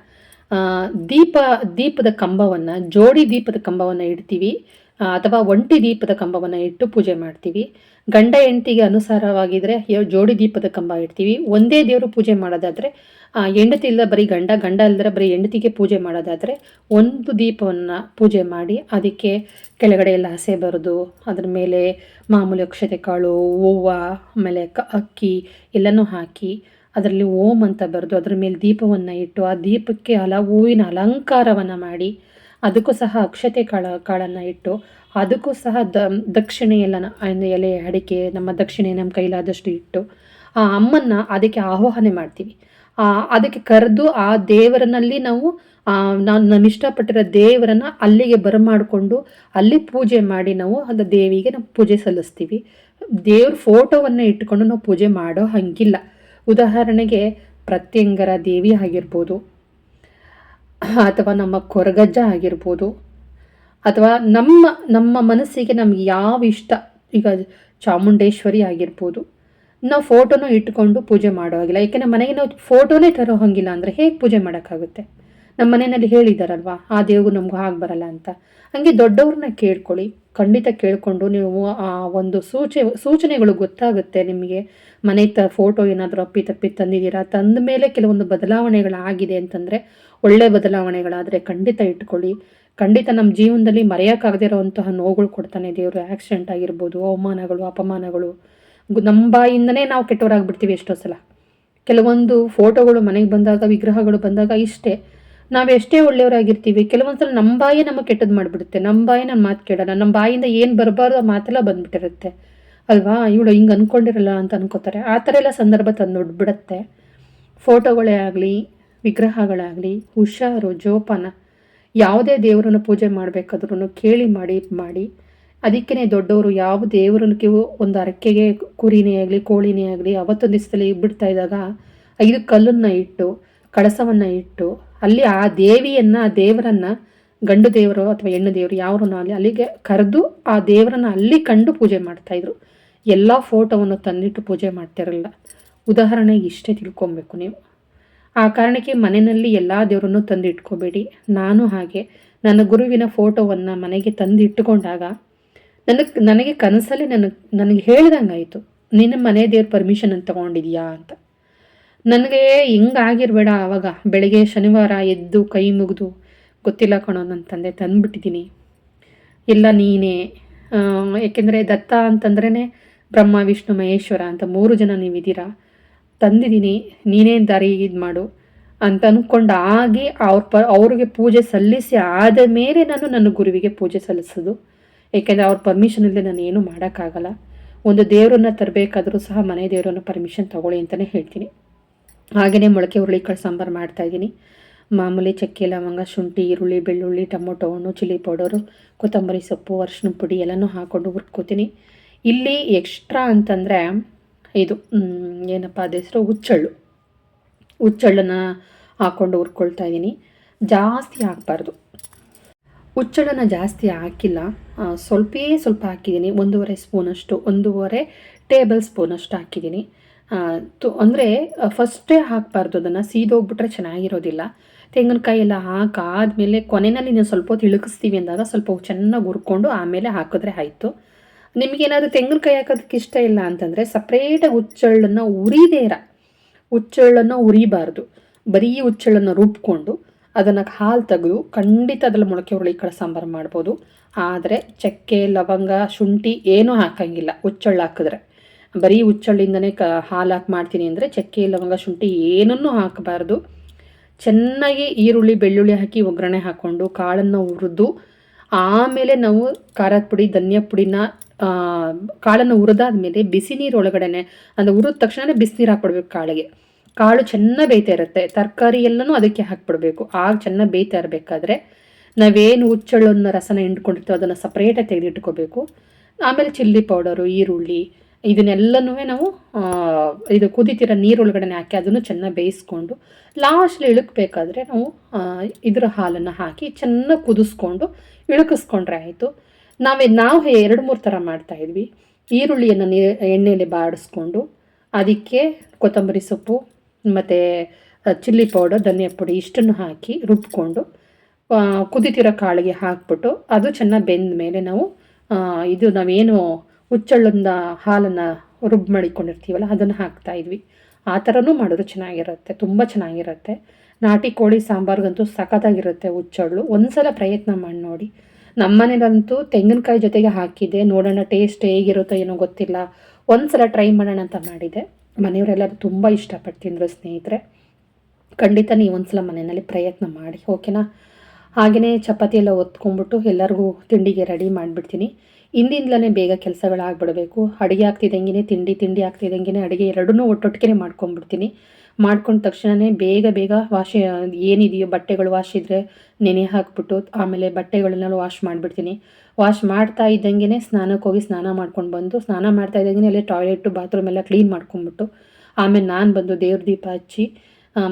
ದೀಪ, ದೀಪದ ಕಂಬವನ್ನು, ಜೋಡಿ ದೀಪದ ಕಂಬವನ್ನು ಇಡ್ತೀವಿ. ಅಥವಾ ಒಂಟಿ ದೀಪದ ಕಂಬವನ್ನು ಇಟ್ಟು ಪೂಜೆ ಮಾಡ್ತೀವಿ. ಗಂಡ ಹೆಂಡತಿಗೆ ಅನುಸಾರವಾಗಿದ್ದರೆ ಜೋಡಿ ದೀಪದ ಕಂಬ ಇಡ್ತೀವಿ. ಒಂದೇ ದೇವರು ಪೂಜೆ ಮಾಡೋದಾದರೆ ಹೆಂಡತಿ ಇಲ್ಲ ಬರೀ ಗಂಡ ಗಂಡ ಇಲ್ಲದ್ರೆ ಬರೀ ಹೆಂಡತಿಗೆ ಪೂಜೆ ಮಾಡೋದಾದರೆ ಒಂದು ದೀಪವನ್ನು ಪೂಜೆ ಮಾಡಿ ಅದಕ್ಕೆ ಕೆಳಗಡೆ ಎಲ್ಲ ಹಸೆ ಬರೆದು, ಅದ್ರ ಮೇಲೆ ಮಾಮೂಲಿ ಅಕ್ಷತೆ ಕಾಳು, ಹೂವು, ಆಮೇಲೆ ಅಕ್ಕಿ ಎಲ್ಲನೂ ಹಾಕಿ ಅದರಲ್ಲಿ ಓಂ ಅಂತ ಬರೆದು ಅದರ ಮೇಲೆ ದೀಪವನ್ನು ಇಟ್ಟು ಆ ದೀಪಕ್ಕೆ ಹಲ ಹೂವಿನ ಅಲಂಕಾರವನ್ನು ಮಾಡಿ ಅದಕ್ಕೂ ಸಹ ಅಕ್ಷತೆ ಕಾಳ, ಕಾಳನ್ನು ಇಟ್ಟು ಅದಕ್ಕೂ ಸಹ ದ, ದಕ್ಷಿಣೆ ಎಲ್ಲ ಎಲೆ ಅಡಿಕೆ ನಮ್ಮ ದಕ್ಷಿಣೆ ನಮ್ಮ ಕೈಲಾದಷ್ಟು ಇಟ್ಟು ಆ ಅಮ್ಮನ್ನ ಅದಕ್ಕೆ ಆಹ್ವಾನ ಮಾಡ್ತೀವಿ. ಅದಕ್ಕೆ ಕರೆದು ಆ ದೇವರನಲ್ಲಿ ನಾವು ನಾನು ನಾನು ಇಷ್ಟಪಟ್ಟಿರೋ ದೇವರನ್ನ ಅಲ್ಲಿಗೆ ಬರಮಾಡಿಕೊಂಡು ಅಲ್ಲಿ ಪೂಜೆ ಮಾಡಿ ನಾವು ಅದ ದೇವಿಗೆ ನಾವು ಪೂಜೆ ಸಲ್ಲಿಸ್ತೀವಿ. ದೇವ್ರ ಫೋಟೋವನ್ನು ಇಟ್ಕೊಂಡು ನಾವು ಪೂಜೆ ಮಾಡೋ ಹಂಗಿಲ್ಲ. ಉದಾಹರಣೆಗೆ ಪ್ರತ್ಯಂಗರ ದೇವಿ ಆಗಿರ್ಬೋದು, ಅಥವಾ ನಮ್ಮ ಕೊರಗಜ್ಜ ಆಗಿರ್ಬೋದು, ಅಥವಾ ನಮ್ಮ ನಮ್ಮ ಮನಸ್ಸಿಗೆ ನಮ್ಗೆ ಯಾವ ಇಷ್ಟ, ಈಗ ಚಾಮುಂಡೇಶ್ವರಿ ಆಗಿರ್ಬೋದು, ನಾವು ಫೋಟೋನ ಇಟ್ಕೊಂಡು ಪೂಜೆ ಮಾಡೋ ಹಾಗಿಲ್ಲ ಯಾಕೆಂದರೆ ಮನೆಗೆ ನಾವು ಫೋಟೋನೇ ತರೋ ಹಂಗಿಲ್ಲ ಅಂದರೆ ಹೇಗೆ ಪೂಜೆ ಮಾಡೋಕ್ಕಾಗುತ್ತೆ? ನಮ್ಮ ಮನೆಯಲ್ಲಿ ಹೇಳಿದಾರಲ್ವಾ, ಆ ದೇವ್ರು ನಮಗೂ ಹಾಗೆ ಬರಲ್ಲ ಅಂತ. ಹಾಗೆ ದೊಡ್ಡವ್ರನ್ನ ಕೇಳ್ಕೊಳ್ಳಿ. ಖಂಡಿತ ಕೇಳಿಕೊಂಡು ನೀವು, ಆ ಒಂದು ಸೂಚೆ, ಸೂಚನೆಗಳು ಗೊತ್ತಾಗುತ್ತೆ ನಿಮಗೆ. ಮನೆ ತ ಫೋಟೋ ಏನಾದರೂ ಅಪ್ಪಿ ತಪ್ಪಿ ತಂದಿದ್ದೀರಾ? ತಂದ ಮೇಲೆ ಕೆಲವೊಂದು ಬದಲಾವಣೆಗಳಾಗಿದೆ ಅಂತಂದರೆ ಒಳ್ಳೆ ಬದಲಾವಣೆಗಳಾದರೆ ಖಂಡಿತ ಇಟ್ಕೊಳ್ಳಿ. ಖಂಡಿತ ನಮ್ಮ ಜೀವನದಲ್ಲಿ ಮರೆಯೋಕ್ಕಾಗದೇ ಇರೋವಂತಹ ನೋವುಗಳು ಕೊಡ್ತಾನೆ ದೇವರು. ಆಕ್ಸಿಡೆಂಟ್ ಆಗಿರ್ಬೋದು, ಅವಮಾನಗಳು, ಅಪಮಾನಗಳು. ನಮ್ಮ ಬಾಯಿಂದನೇ ನಾವು ಕೆಟ್ಟವರಾಗ್ಬಿಡ್ತೀವಿ ಎಷ್ಟೋ ಸಲ. ಕೆಲವೊಂದು ಫೋಟೋಗಳು ಮನೆಗೆ ಬಂದಾಗ, ವಿಗ್ರಹಗಳು ಬಂದಾಗ ಇಷ್ಟೇ. ನಾವು ಎಷ್ಟೇ ಒಳ್ಳೆಯವರಾಗಿರ್ತೀವಿ ಕೆಲವೊಂದು ಸಲ ನಮ್ಮ ಬಾಯಿ ನಮಗೆ ಕೆಟ್ಟದ್ದು ಮಾಡಿಬಿಡುತ್ತೆ. ನಮ್ಮ ಬಾಯಿ ನಾನು ಮಾತು ಕೇಳೋಣ ನಮ್ಮ ಬಾಯಿಂದ ಏನು ಬರಬಾರ್ದು ಆ ಮಾತೆಲ್ಲ ಬಂದ್ಬಿಟ್ಟಿರುತ್ತೆ. ಅಲ್ವಾ? ಇವಳು ಹಿಂಗೆ ಅಂದ್ಕೊಂಡಿರಲ್ಲ ಅಂತ ಅನ್ಕೋತಾರೆ. ಆ ಥರ ಎಲ್ಲ ಸಂದರ್ಭ ತಂದು ಬಿಡುತ್ತೆ ಫೋಟೋಗಳೇ ಆಗಲಿ, ವಿಗ್ರಹಗಳಾಗಲಿ, ಹುಷಾರು, ಜೋಪಾನ, ಯಾವುದೇ ದೇವರನ್ನು ಪೂಜೆ ಮಾಡಬೇಕಾದ್ರೂ ಕೇಳಿ ಮಾಡಿ ಮಾಡಿ. ಅದಕ್ಕೇ ದೊಡ್ಡವರು ಯಾವ ದೇವರನ್ನು ಒಂದು ಅರಕೆಗೆ, ಕುರಿನೇ ಆಗಲಿ, ಕೋಳಿನೇ ಆಗಲಿ, ಅವತ್ತೊಂದು ದಿವಸದಲ್ಲಿ ಬಿಡ್ತಾ ಇದ್ದಾಗ ಐದು ಕಲ್ಲನ್ನು ಇಟ್ಟು, ಕಳಸವನ್ನು ಇಟ್ಟು ಅಲ್ಲಿ ಆ ದೇವಿಯನ್ನು ಆ ದೇವರನ್ನು, ಗಂಡು ದೇವರು ಅಥವಾ ಹೆಣ್ಣು ದೇವರು ಯಾವ್ರನ್ನ ಅಲ್ಲಿ ಅಲ್ಲಿಗೆ ಕರೆದು ಆ ದೇವರನ್ನು ಅಲ್ಲಿ ಕಂಡು ಪೂಜೆ ಮಾಡ್ತಾಯಿದ್ರು ಎಲ್ಲ ಫೋಟೋವನ್ನು ತಂದಿಟ್ಟು ಪೂಜೆ ಮಾಡ್ತಿರಲ್ಲ ಉದಾಹರಣೆಗೆ ಇಷ್ಟೇ ತಿಳ್ಕೊಬೇಕು ನೀವು. ಆ ಕಾರಣಕ್ಕೆ ಮನೆಯಲ್ಲಿ ಎಲ್ಲ ದೇವರನ್ನು ತಂದಿಟ್ಕೋಬೇಡಿ ನಾನು ಹಾಗೆ ನನ್ನ ಗುರುವಿನ ಫೋಟೋವನ್ನು ಮನೆಗೆ ತಂದು ಇಟ್ಟುಕೊಂಡಾಗ ನನಗೆ ನನಗೆ ಕನಸಲ್ಲಿ ನನಗೆ ನನಗೆ ಹೇಳ್ದಂಗಾಯಿತು, ನಿನ್ನ ಮನೆ ದೇವ್ರ ಪರ್ಮಿಷನ್ ಅಂತ ತೊಗೊಂಡಿದ್ಯಾ ಅಂತ. ನನಗೆ ಹಿಂಗಾಗಿರ್ಬೇಡ ಆವಾಗ ಬೆಳಗ್ಗೆ ಶನಿವಾರ ಎದ್ದು ಕೈ ಮುಗಿದು, ಗೊತ್ತಿಲ್ಲ ಕಣೋ ನನ್ನ ತಂದೆ ತಂದುಬಿಟ್ಟಿದ್ದೀನಿ ಇಲ್ಲ ನೀನೇ. ಏಕೆಂದರೆ ದತ್ತ ಅಂತಂದ್ರೇ ಬ್ರಹ್ಮ, ವಿಷ್ಣು, ಮಹೇಶ್ವರ ಅಂತ ಮೂರು ಜನ ನೀವಿದ್ದೀರಾ. ತಂದಿದ್ದೀನಿ ನೀನೇ ದಾರಿ ಇದು ಮಾಡು ಅಂತ ಅಂದ್ಕೊಂಡು ಆಗಿ ಅವ್ರ ಪ, ಅವ್ರಿಗೆ ಪೂಜೆ ಸಲ್ಲಿಸಿ ಆದ ಮೇಲೆ ನಾನು ನನ್ನ ಗುರುವಿಗೆ ಪೂಜೆ ಸಲ್ಲಿಸೋದು. ಏಕೆಂದರೆ ಅವ್ರ ಪರ್ಮಿಷನ್ ಇಲ್ಲದೆ ನಾನು ಏನೂ ಮಾಡೋಕ್ಕಾಗಲ್ಲ. ಒಂದು ದೇವರನ್ನ ತರಬೇಕಾದ್ರೂ ಸಹ ಮನೆ ದೇವರನ್ನು ಪರ್ಮಿಷನ್ ತಗೊಳ್ಳಿ ಅಂತಲೇ ಹೇಳ್ತೀನಿ. ಹಾಗೆಯೇ ಮೊಳಕೆ, ಹುರುಳಿಕಾಳು, ಸಾಂಬಾರು ಮಾಡ್ತಾಯಿದ್ದೀನಿ ಮಾಮೂಲಿ ಚಕ್ಕೆ, ಲವಂಗ, ಶುಂಠಿ, ಈರುಳ್ಳಿ, ಬೆಳ್ಳುಳ್ಳಿ, ಟೊಮೊಟೊ, ಹಣ್ಣು, ಚಿಲ್ಲಿ ಪೌಡರು, ಕೊತ್ತಂಬರಿ ಸೊಪ್ಪು, ಅರಿಶಿನ ಪುಡಿ ಎಲ್ಲನೂ ಹಾಕ್ಕೊಂಡು ಹುರ್ಕೋತೀನಿ. ಇಲ್ಲಿ ಎಕ್ಸ್ಟ್ರಾ ಅಂತಂದರೆ ಇದು ಏನಪ್ಪ, ಅದ ಹೆಸರು ಹುಚ್ಚಳ್ಳು. ಹುಚ್ಚಳ್ಳನ್ನು ಹಾಕ್ಕೊಂಡು ಹುರ್ಕೊಳ್ತಾ ಇದ್ದೀನಿ. ಜಾಸ್ತಿ ಹಾಕಬಾರ್ದು. ಹುಚ್ಚಳನ್ನು ಜಾಸ್ತಿ ಹಾಕಿಲ್ಲ. ಸ್ವಲ್ಪೇ ಸ್ವಲ್ಪ ಹಾಕಿದ್ದೀನಿ. ಒಂದೂವರೆ ಸ್ಪೂನಷ್ಟು, ಒಂದೂವರೆ ಟೇಬಲ್ ಸ್ಪೂನಷ್ಟು ಹಾಕಿದ್ದೀನಿ. ತು, ಅಂದರೆ ಫಸ್ಟೇ ಹಾಕಬಾರ್ದು ಅದನ್ನು. ಸೀದೋಗ್ಬಿಟ್ರೆ ಚೆನ್ನಾಗಿರೋದಿಲ್ಲ. ತೆಂಗಿನಕಾಯಿ ಎಲ್ಲ ಹಾಕಾದಮೇಲೆ ಕೊನೆಯಲ್ಲಿ ನೀವು ಸ್ವಲ್ಪ ಹೊತ್ತು ಇಳುಕಿಸ್ತೀವಿ ಅಂದಾಗ ಸ್ವಲ್ಪ ಚೆನ್ನಾಗಿ ಹುರ್ಕೊಂಡು ಆಮೇಲೆ ಹಾಕಿದ್ರೆ ಆಯಿತು. ನಿಮಗೇನಾದರೂ ತೆಂಗಿನಕಾಯಿ ಹಾಕೋದಕ್ಕೆ ಇಷ್ಟ ಇಲ್ಲ ಅಂತಂದರೆ ಸಪ್ರೇಟಾಗಿ ಹುಚ್ಚಳ್ಳನ್ನು ಉರಿದೇರ ಹುಚ್ಚಳ್ಳನ್ನು ಉರಿಬಾರ್ದು. ಬರೀ ಹುಚ್ಚಳ್ಳನ್ನು ರುಬ್ಕೊಂಡು ಅದನ್ನು ಹಾಲು ತೆಗೆದು ಖಂಡಿತ ಅದ್ರಲ್ಲಿ ಮೊಳಕೆ ಹುರುಳಿಕಾಳು ಸಾಂಬಾರು ಮಾಡ್ಬೋದು. ಆದರೆ ಚಕ್ಕೆ, ಲವಂಗ, ಶುಂಠಿ ಏನೂ ಹಾಕಂಗಿಲ್ಲ ಹುಚ್ಚಳ್ಳು ಹಾಕಿದ್ರೆ. ಬರೀ ಹುಚ್ಚಳ್ಳಿಂದನೇ ಕ ಹಾಲು ಹಾಕಿ ಮಾಡ್ತೀನಿ ಅಂದರೆ ಚಕ್ಕೆ, ಲವಂಗ, ಶುಂಠಿ ಏನನ್ನೂ ಹಾಕಬಾರ್ದು. ಚೆನ್ನಾಗಿ ಈರುಳ್ಳಿ, ಬೆಳ್ಳುಳ್ಳಿ ಹಾಕಿ ಒಗ್ಗರಣೆ ಹಾಕ್ಕೊಂಡು ಕಾಳನ್ನು ಹುರಿದು, ಆಮೇಲೆ ನಾವು ಖಾರದ ಪುಡಿ, ಧನಿಯಾ ಪುಡಿನ ಕಾಳನ್ನು ಹುರಿದಾದ್ಮೇಲೆ ಬಿಸಿ ನೀರು ಒಳಗಡೆನೆ ಅದು ಹುರಿದ ತಕ್ಷಣ ಬಿಸಿನೀರು ಹಾಕ್ಬಿಡ್ಬೇಕು ಕಾಳಿಗೆ. ಕಾಳು ಚೆನ್ನಾಗಿ ಬೇಯ್ತಾ ಇರುತ್ತೆ. ತರಕಾರಿ ಎಲ್ಲನೂ ಅದಕ್ಕೆ ಹಾಕ್ಬಿಡ್ಬೇಕು. ಆಗ ಚೆನ್ನಾಗಿ ಬೇಯ್ತಾ ಇರಬೇಕಾದ್ರೆ ನಾವೇನು ಉಚ್ಚಳ್ಳನ್ನ ರಸನ ಹಿಂಡ್ಕೊಂಡಿರ್ತೀವೋ ಅದನ್ನು ಸಪ್ರೇಟಾಗಿ ತೆಗೆದಿಟ್ಕೋಬೇಕು. ಆಮೇಲೆ ಚಿಲ್ಲಿ ಪೌಡರು ಈರುಳ್ಳಿ ಇದನ್ನೆಲ್ಲನೂ ನಾವು ಇದು ಕುದಿತಿರೋ ನೀರೊಳಗಡೆ ಹಾಕಿ ಅದನ್ನು ಚೆನ್ನಾಗಿ ಬೇಯಿಸ್ಕೊಂಡು ಲಾಸ್ಟ್ಲಿ ಇಳುಕಬೇಕಾದ್ರೆ ನಾವು ಇದರ ಹಾಲನ್ನು ಹಾಕಿ ಚೆನ್ನಾಗಿ ಕುದಿಸ್ಕೊಂಡು ಇಳುಕಿಸ್ಕೊಂಡ್ರೆ ಆಯಿತು. ನಾವೇ, ನಾವು ಎರಡು ಮೂರು ಥರ ಮಾಡ್ತಾ ಇದ್ವಿ. ಈರುಳ್ಳಿಯನ್ನು ನೀ ಎಣ್ಣೆಯಲ್ಲಿ ಬಾಡಿಸ್ಕೊಂಡು ಅದಕ್ಕೆ ಕೊತ್ತಂಬರಿ ಸೊಪ್ಪು, ಮತ್ತು ಚಿಲ್ಲಿ ಪೌಡರ್ ಧನಿಯಾ ಪುಡಿ ಇಷ್ಟನ್ನು ಹಾಕಿ ರುಬ್ಕೊಂಡು ಕುದಿತಿರೋ ಕಾಳಿಗೆ ಹಾಕ್ಬಿಟ್ಟು ಅದು ಚೆನ್ನಾಗಿ ಬೆಂದ ಮೇಲೆ ನಾವು ಇದು ನಾವೇನು ಹುಚ್ಚಳ್ಳಂದ ಹಾಲನ್ನು ರುಬ್ ಮಾಡಿಕೊಂಡಿರ್ತೀವಲ್ಲ, ಅದನ್ನು ಹಾಕ್ತಾ ಇದ್ವಿ. ಆ ಥರನೂ ಮಾಡಿದ್ರು ಚೆನ್ನಾಗಿರುತ್ತೆ, ತುಂಬ ಚೆನ್ನಾಗಿರುತ್ತೆ. ನಾಟಿ ಕೋಳಿ ಸಾಂಬಾರ್ಗಂತೂ ಸಖತ್ತಾಗಿರುತ್ತೆ ಹುಚ್ಚಳ್ಳು. ಒಂದ್ಸಲ ಪ್ರಯತ್ನ ಮಾಡಿ ನೋಡಿ. ನಮ್ಮನೇಲಂತೂ ತೆಂಗಿನಕಾಯಿ ಜೊತೆಗೆ ಹಾಕಿದ್ದೆ. ನೋಡೋಣ ಟೇಸ್ಟ್ ಹೇಗಿರುತ್ತೋ ಏನೋ ಗೊತ್ತಿಲ್ಲ. ಒಂದ್ಸಲ ಟ್ರೈ ಮಾಡೋಣ ಅಂತ ಮಾಡಿದೆ. ಮನೆಯವರೆಲ್ಲರೂ ತುಂಬ ಇಷ್ಟಪಟ್ಟು ತಿಂದರು ಸ್ನೇಹಿತರೆ. ಖಂಡಿತ ನೀವು ಒಂದ್ಸಲ ಮನೆಯಲ್ಲಿ ಪ್ರಯತ್ನ ಮಾಡಿ, ಓಕೆನಾ? ಹಾಗೆಯೇ ಚಪಾತಿ ಎಲ್ಲ ಒತ್ಕೊಂಡ್ಬಿಟ್ಟು ಎಲ್ಲರಿಗೂ ತಿಂಡಿಗೆ ರೆಡಿ ಮಾಡಿಬಿಡ್ತೀನಿ. ಇಂದಿಂದಲೇ ಬೇಗ ಕೆಲಸಗಳಾಗ್ಬಿಡಬೇಕು. ಅಡುಗೆ ಆಗ್ತಿದ್ದಂಗೆ ತಿಂಡಿ ತಿಂಡಿ ಆಗ್ತಿದ್ದಂಗೆ ಅಡುಗೆ ಎರಡನ್ನೂ ಒಟ್ಟೊಟ್ಟಿಗೆ ಮಾಡ್ಕೊಂಡ್ಬಿಡ್ತೀನಿ ಮಾಡ್ಕೊಂಡ ತಕ್ಷಣವೇ ಬೇಗ ಬೇಗ ವಾಶ್, ಏನಿದೆಯೋ ಬಟ್ಟೆಗಳು ವಾಶ್ ಇದ್ದರೆ ನೆನೆ ಹಾಕ್ಬಿಟ್ಟು ಆಮೇಲೆ ಬಟ್ಟೆಗಳನ್ನೆಲ್ಲ ವಾಶ್ ಮಾಡಿಬಿಡ್ತೀನಿ. ವಾಶ್ ಮಾಡ್ತಾ ಇದ್ದಂಗೆ ಸ್ನಾನಕ್ಕೆ ಹೋಗಿ ಸ್ನಾನ ಮಾಡ್ಕೊಂಡು ಬಂದು, ಸ್ನಾನ ಮಾಡ್ತಾ ಇದ್ದಂಗೆ ಅಲ್ಲೇ ಟಾಯ್ಲೆಟು ಬಾತ್ರೂಮ್ ಎಲ್ಲ ಕ್ಲೀನ್ ಮಾಡ್ಕೊಂಬಿಟ್ಟು, ಆಮೇಲೆ ನಾನು ಬಂದು ದೇವ್ರ ದೀಪ ಹಚ್ಚಿ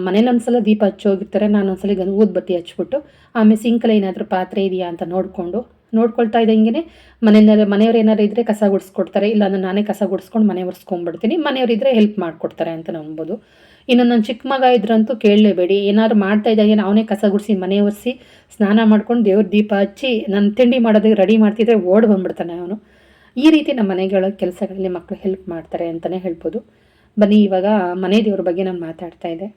ಮನೇಲಿ ಒಂದ್ಸಲ ದೀಪ ಹಚ್ಚೋಗಿರ್ತಾರೆ ನಾನು ಒಂದ್ಸಲ ಗಂಧ ಊದ್ಬತ್ತಿ ಹಚ್ಬಿಟ್ಟು, ಆಮೇಲೆ ಸಿಂಕಲ್ಲಿ ಏನಾದರೂ ಪಾತ್ರೆ ಇದೆಯಾ ಅಂತ ನೋಡಿಕೊಂಡು, ನೋಡ್ಕೊಳ್ತಾ ಇದ್ದಂಗೆ ಮನೆಯಲ್ಲಿ ಮನೆಯವ್ರು ಏನಾರು ಇದ್ದರೆ ಕಸ ಗುಡಿಸ್ಕೊಡ್ತಾರೆ. ಇಲ್ಲ ಅಂದ್ರೆ ನಾನೇ ಕಸ ಗುಡಿಸ್ಕೊಂಡು ಮನೆ ಒರೆಸ್ಕೊಂಡ್ಬಿಡ್ತೀನಿ. ಮನೆಯವ್ರು ಇದ್ದರೆ ಹೆಲ್ಪ್ ಮಾಡಿಕೊಡ್ತಾರೆ ಅಂತ ನಂಬೋದು. ಇನ್ನು ನನ್ನ ಚಿಕ್ಕ ಮಗ ಇದ್ರಂತೂ ಕೇಳಲೇಬೇಡಿ. ಏನಾದ್ರು ಮಾಡ್ತಾ ಇದ್ದಾಗ ಅವನೇ ಕಸ ಗುಡಿಸಿ ಮನೆ ಒರೆಸಿ ಸ್ನಾನ ಮಾಡ್ಕೊಂಡು ದೇವ್ರ ದೀಪ ಹಚ್ಚಿ ನನ್ನ ತಿಂಡಿ ಮಾಡೋದಕ್ಕೆ ರೆಡಿ ಮಾಡ್ತಿದ್ರೆ ಓಡ್ ಬಂದ್ಬಿಡ್ತಾನೆ ಅವನು. ಈ ರೀತಿ ನಮ್ಮ ಮನೆಗಳ ಕೆಲಸಗಳಲ್ಲಿ ಮಕ್ಕಳು ಹೆಲ್ಪ್ ಮಾಡ್ತಾರೆ ಅಂತಲೇ ಹೇಳ್ಬೋದು. ಬನ್ನಿ ಇವಾಗ ಮನೆ ದೇವ್ರ ಬಗ್ಗೆ ನಾನು ಮಾತಾಡ್ತಾ ಇದ್ದೆ.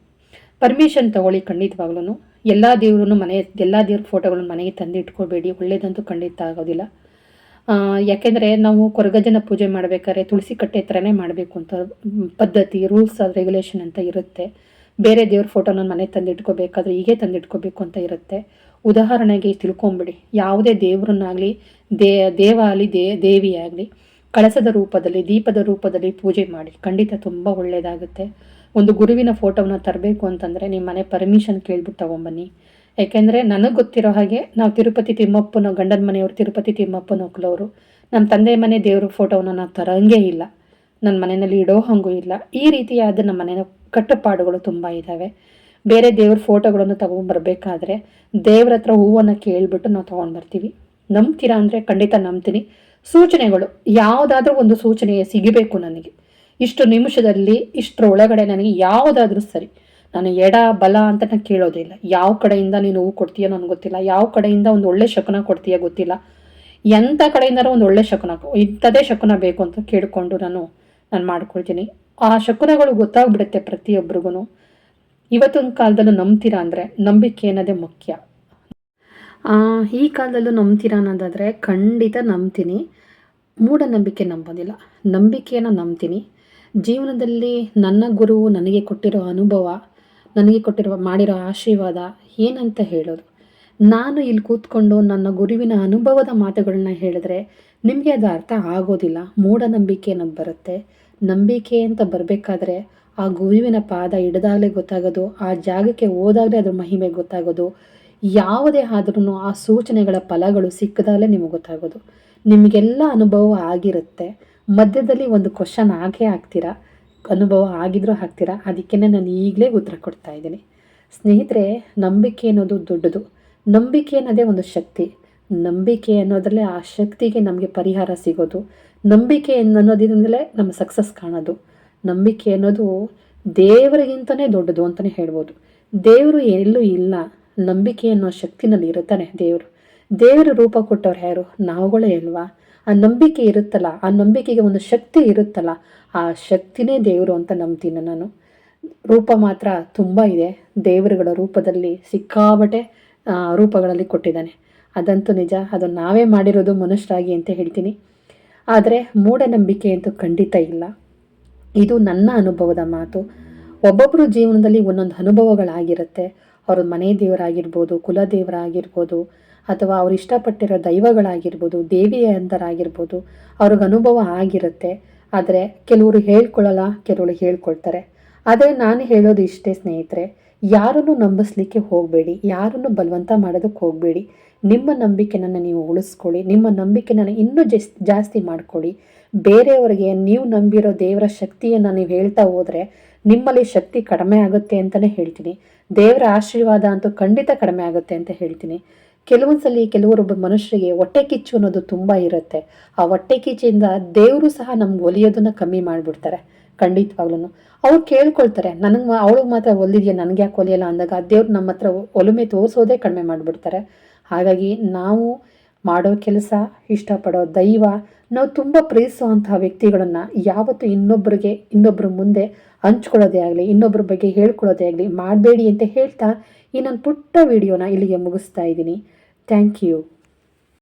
ಪರ್ಮಿಷನ್ ತಗೊಳ್ಳಿ ಖಂಡಿತವಾಗ್ಲೂ ಎಲ್ಲ ದೇವ್ರೂ ಮನೆ, ಎಲ್ಲ ದೇವ್ರ ಫೋಟೋಗಳನ್ನ ಮನೆಗೆ ತಂದು ಇಟ್ಕೋಬೇಡಿ. ಒಳ್ಳೇದಂತೂ ಖಂಡಿತ ಆಗೋದಿಲ್ಲ. ಯಾಕೆಂದರೆ ನಾವು ಕೊರಗಜನ ಪೂಜೆ ಮಾಡಬೇಕಾದ್ರೆ ತುಳಸಿ ಕಟ್ಟೆ ಹತ್ರನೇ ಮಾಡಬೇಕು ಅಂತ ಪದ್ಧತಿ ರೂಲ್ಸ್ ರೆಗ್ಯುಲೇಷನ್ ಅಂತ ಇರುತ್ತೆ. ಬೇರೆ ದೇವ್ರ ಫೋಟೋನ ಮನೆ ತಂದಿಟ್ಕೋಬೇಕಾದ್ರೆ ಹೀಗೆ ತಂದಿಟ್ಕೋಬೇಕು ಅಂತ ಇರುತ್ತೆ. ಉದಾಹರಣೆಗೆ ತಿಳ್ಕೊಂಬಿಡಿ. ಯಾವುದೇ ದೇವ್ರನ್ನಾಗಲಿ, ದೇ ದೇವ ಆಗಲಿ ದೇ ದೇವಿ ಆಗಲಿ ಕಳಸದ ರೂಪದಲ್ಲಿ, ದೀಪದ ರೂಪದಲ್ಲಿ ಪೂಜೆ ಮಾಡಿ. ಖಂಡಿತ ತುಂಬ ಒಳ್ಳೆಯದಾಗುತ್ತೆ ಒಂದು ಗುರುವಿನ ಫೋಟೋವನ್ನ ತರಬೇಕು ಅಂತಂದರೆ ನಿಮ್ಮ ಮನೆ ಪರ್ಮಿಷನ್ ಕೇಳ್ಬಿಟ್ಟು ತೊಗೊಂಬನ್ನಿ. ಯಾಕೆಂದರೆ ನನಗೆ ಗೊತ್ತಿರೋ ಹಾಗೆ ನಾವು ತಿರುಪತಿ ತಿಮ್ಮಪ್ಪನ, ಗಂಡನ ಮನೆಯವರು ತಿರುಪತಿ ತಿಮ್ಮಪ್ಪನ ಒಕ್ಕಲವರು ನಮ್ಮ ತಂದೆ ಮನೆ ದೇವ್ರ ಫೋಟೋವನ್ನ ನಾವು ತರಂಗೇ ಇಲ್ಲ. ನನ್ನ ಮನೆಯಲ್ಲಿ ಇಡೋ ಹಂಗೂ ಇಲ್ಲ. ಈ ರೀತಿಯಾದ ನಮ್ಮ ಮನೆಯ ಕಟ್ಟುಪಾಡುಗಳು ತುಂಬ ಇದ್ದಾವೆ ಬೇರೆ ದೇವ್ರ ಫೋಟೋಗಳನ್ನು ತಗೊಂಡ್ಬರ್ಬೇಕಾದ್ರೆ ದೇವ್ರ ಹತ್ರ ಹೂವನ್ನು ಕೇಳಿಬಿಟ್ಟು ನಾವು ತೊಗೊಂಡು ಬರ್ತೀವಿ ನಂಬ್ತೀರಾ ಅಂದರೆ ಖಂಡಿತ ನಂಬ್ತೀನಿ. ಸೂಚನೆಗಳು, ಯಾವುದಾದ್ರೂ ಒಂದು ಸೂಚನೆ ಸಿಗಬೇಕು ನನಗೆ. ಇಷ್ಟು ನಿಮಿಷದಲ್ಲಿ, ಇಷ್ಟರ ಒಳಗಡೆ ನನಗೆ ಯಾವುದಾದ್ರೂ ಸರಿ, ನಾನು ಎಡ, ಬಲ ಅಂತ ನಾನು ಕೇಳೋದಿಲ್ಲ. ಯಾವ ಕಡೆಯಿಂದ ನೀನು ಹೂ ಕೊಡ್ತೀಯ ನನಗೆ ಗೊತ್ತಿಲ್ಲ. ಯಾವ ಕಡೆಯಿಂದ ಒಂದು ಒಳ್ಳೆ ಶಕುನ ಕೊಡ್ತೀಯ ಗೊತ್ತಿಲ್ಲ. ಎಂಥ ಕಡೆಯಿಂದಾರು ಒಂದು ಒಳ್ಳೆ ಶಕುನ ಇಂಥದೇ ಶಕುನ ಬೇಕು ಅಂತ ಕೇಳಿಕೊಂಡು ನಾನು ನಾನು ಮಾಡ್ಕೊಳ್ತೀನಿ. ಆ ಶಕುನಗಳು ಗೊತ್ತಾಗ್ಬಿಡುತ್ತೆ ಪ್ರತಿಯೊಬ್ಬರಿಗೂ ಇವತ್ತೊಂದು ಕಾಲದಲ್ಲೂ ನಂಬ್ತೀರಾ ಅಂದರೆ ನಂಬಿಕೆ ಅನ್ನೋದೇ ಮುಖ್ಯ. ಈ ಕಾಲದಲ್ಲೂ ನಂಬ್ತೀರಾ ಅನ್ನೋದಾದರೆ ಖಂಡಿತ ನಂಬ್ತೀನಿ. ಮೂಢನಂಬಿಕೆ ನಂಬೋದಿಲ್ಲ. ನಂಬಿಕೆಯನ್ನು ನಂಬ್ತೀನಿ. ಜೀವನದಲ್ಲಿ ನನ್ನ ಗುರು ನನಗೆ ಕೊಟ್ಟಿರೋ ಅನುಭವ, ನನಗೆ ಕೊಟ್ಟಿರುವ, ಮಾಡಿರೋ ಆಶೀರ್ವಾದ ಏನಂತ ಹೇಳೋದು? ನಾನು ಇಲ್ಲಿ ಕೂತ್ಕೊಂಡು ನನ್ನ ಗುರುವಿನ ಅನುಭವದ ಮಾತುಗಳನ್ನ ಹೇಳಿದ್ರೆ ನಿಮಗೆ ಅದು ಅರ್ಥ ಆಗೋದಿಲ್ಲ. ಮೂಢನಂಬಿಕೆ ಅನ್ನೋದು ಬರುತ್ತೆ. ನಂಬಿಕೆ ಅಂತ ಬರಬೇಕಾದ್ರೆ ಆ ಗುರುವಿನ ಪಾದ ಹಿಡ್ದಾಗ್ಲೇ ಗೊತ್ತಾಗೋದು, ಆ ಜಾಗಕ್ಕೆ ಹೋದಾಗಲೇ ಅದ್ರ ಮಹಿಮೆ ಗೊತ್ತಾಗೋದು, ಯಾವುದೇ ಆದ್ರೂ ಆ ಸೂಚನೆಗಳ ಫಲಗಳು ಸಿಕ್ಕದಾಗಲೇ ನಿಮಗೆ ಗೊತ್ತಾಗೋದು. ನಿಮಗೆಲ್ಲ ಅನುಭವ ಆಗಿರುತ್ತೆ. ಮಧ್ಯದಲ್ಲಿ ಒಂದು ಕ್ವಶನ್ ಆಗೇ ಆಗ್ತೀರಾ? ಅನುಭವ ಆಗಿದ್ರೂ ಹಾಕ್ತೀರಾ ಅದಕ್ಕೆ ನಾನು ಈಗಲೇ ಉತ್ತರ ಕೊಡ್ತಾ ಇದ್ದೀನಿ. ಸ್ನೇಹಿತರೆ, ನಂಬಿಕೆ ಅನ್ನೋದು ದೊಡ್ಡದು. ನಂಬಿಕೆ ಅನ್ನೋದೇ ಒಂದು ಶಕ್ತಿ. ನಂಬಿಕೆ ಅನ್ನೋದ್ರಲ್ಲೇ ಆ ಶಕ್ತಿಗೆ ನಮಗೆ ಪರಿಹಾರ ಸಿಗೋದು. ನಂಬಿಕೆ ಅನ್ನೋದ್ರಿಂದಲೇ ನಮ್ಮ ಸಕ್ಸಸ್ ಕಾಣೋದು. ನಂಬಿಕೆ ಅನ್ನೋದು ದೇವರಿಗಿಂತಲೇ ದೊಡ್ಡದು ಅಂತಲೇ ಹೇಳ್ಬೋದು. ದೇವರು ಎಲ್ಲೂ ಇಲ್ಲ. ನಂಬಿಕೆ ಅನ್ನೋ ಶಕ್ತಿನಲ್ಲಿ ಇರುತ್ತಾನೆ ದೇವರು. ದೇವರ ರೂಪ ಕೊಟ್ಟವ್ರು ಯಾರು? ನಾವುಗಳೇ ಅಲ್ವಾ? ಆ ನಂಬಿಕೆ ಇರುತ್ತಲ್ಲ, ಆ ನಂಬಿಕೆಗೆ ಒಂದು ಶಕ್ತಿ ಇರುತ್ತಲ್ಲ, ಆ ಶಕ್ತಿನೇ ದೇವರು ಅಂತ ನಂಬ್ತೀನಿ ನಾನು. ರೂಪ ಮಾತ್ರ ತುಂಬ ಇದೆ. ದೇವರುಗಳ ರೂಪದಲ್ಲಿ ಸಿಕ್ಕಾಬಟ್ಟೆ ರೂಪಗಳಲ್ಲಿ ಕೊಟ್ಟಿದ್ದಾನೆ. ಅದಂತೂ ನಿಜ, ಅದು ನಾವೇ ಮಾಡಿರೋದು ಮನುಷ್ಯರಾಗಿ ಅಂತ ಹೇಳ್ತೀನಿ. ಆದರೆ ಮೂಢನಂಬಿಕೆ ಅಂತೂ ಖಂಡಿತ ಇಲ್ಲ. ಇದು ನನ್ನ ಅನುಭವದ ಮಾತು. ಒಬ್ಬೊಬ್ಬರು ಜೀವನದಲ್ಲಿ ಒಂದೊಂದು ಅನುಭವಗಳಾಗಿರುತ್ತೆ. ಅವ್ರ ಮನೆ ದೇವರಾಗಿರ್ಬೋದು, ಕುಲದೇವರಾಗಿರ್ಬೋದು ಅಥವಾ ಅವ್ರು ಇಷ್ಟಪಟ್ಟಿರೋ ದೈವಗಳಾಗಿರ್ಬೋದು, ದೇವಿಯಂತರಾಗಿರ್ಬೋದು, ಅವ್ರಿಗೆ ಅನುಭವ ಆಗಿರುತ್ತೆ. ಆದರೆ ಕೆಲವರು ಹೇಳ್ಕೊಳ್ಳಲ್ಲ ಕೆಲವರು ಹೇಳ್ಕೊಳ್ತಾರೆ. ಆದರೆ ನಾನು ಹೇಳೋದು ಇಷ್ಟೇ ಸ್ನೇಹಿತರೆ, ಯಾರನ್ನು ನಂಬಿಸ್ಲಿಕ್ಕೆ ಹೋಗಬೇಡಿ, ಯಾರನ್ನು ಬಲವಂತ ಮಾಡೋದಕ್ಕೆ ಹೋಗಬೇಡಿ. ನಿಮ್ಮ ನಂಬಿಕೆನನ್ನು ನೀವು ಉಳಿಸ್ಕೊಳ್ಳಿ, ನಿಮ್ಮ ನಂಬಿಕೆನ ಇನ್ನೂ ಜಸ್, ಜಾಸ್ತಿ ಮಾಡ್ಕೊಳ್ಳಿ. ಬೇರೆಯವರಿಗೆ ನೀವು ನಂಬಿರೋ ದೇವರ ಶಕ್ತಿಯನ್ನು ನೀವು ಹೇಳ್ತಾ ಹೋದರೆ ನಿಮ್ಮಲ್ಲಿ ಶಕ್ತಿ ಕಡಿಮೆ ಆಗುತ್ತೆ ಅಂತಲೇ ಹೇಳ್ತೀನಿ. ದೇವರ ಆಶೀರ್ವಾದ ಅಂತೂ ಖಂಡಿತ ಕಡಿಮೆ ಆಗುತ್ತೆ ಅಂತ ಹೇಳ್ತೀನಿ. ಕೆಲವೊಂದ್ಸಲಿ ಕೆಲವರೊಬ್ಬ ಮನುಷ್ಯರಿಗೆ ಹೊಟ್ಟೆ ಕಿಚ್ಚು ಅನ್ನೋದು ತುಂಬ ಇರುತ್ತೆ. ಆ ಹೊಟ್ಟೆ ಕಿಚ್ಚಿಂದ ದೇವರು ಸಹ ನಮ್ಗೆ ಒಲಿಯೋದನ್ನ ಕಮ್ಮಿ ಮಾಡಿಬಿಡ್ತಾರೆ. ಖಂಡಿತವಾಗ್ಲೂ ಅವ್ರು ಕೇಳ್ಕೊಳ್ತಾರೆ, ನನಗೆ ಅವಳಿಗೆ ಮಾತ್ರ ಒಲಿದೆಯಾ? ನನಗೆ ಯಾಕೆ ಒಲಿಯಲ್ಲ? ಅಂದಾಗ ದೇವ್ರು ನಮ್ಮ ಹತ್ರ ಒಲುಮೆ ತೋರಿಸೋದೇ ಕಡಿಮೆ ಮಾಡಿಬಿಡ್ತಾರೆ. ಹಾಗಾಗಿ ನಾವು ಮಾಡೋ ಕೆಲಸ, ಇಷ್ಟಪಡೋ ದೈವ, ನಾವು ತುಂಬ ಪ್ರೀತಿಸುವಂತಹ ವ್ಯಕ್ತಿಗಳನ್ನು ಯಾವತ್ತೂ ಇನ್ನೊಬ್ಬರಿಗೆ ಇನ್ನೊಬ್ಬರ ಮುಂದೆ ಹಂಚ್ಕೊಳ್ಳೋದೇ ಆಗಲಿ ಇನ್ನೊಬ್ಬರ ಬಗ್ಗೆ ಹೇಳ್ಕೊಳ್ಳೋದೇ ಆಗಲಿ ಮಾಡಬೇಡಿ ಅಂತ ಹೇಳ್ತಾ ಈ ನನ್ನ ಪುಟ್ಟ ವಿಡಿಯೋನ ಇಲ್ಲಿಗೆ ಮುಗಿಸ್ತಾ ಇದ್ದೀನಿ. Thank you.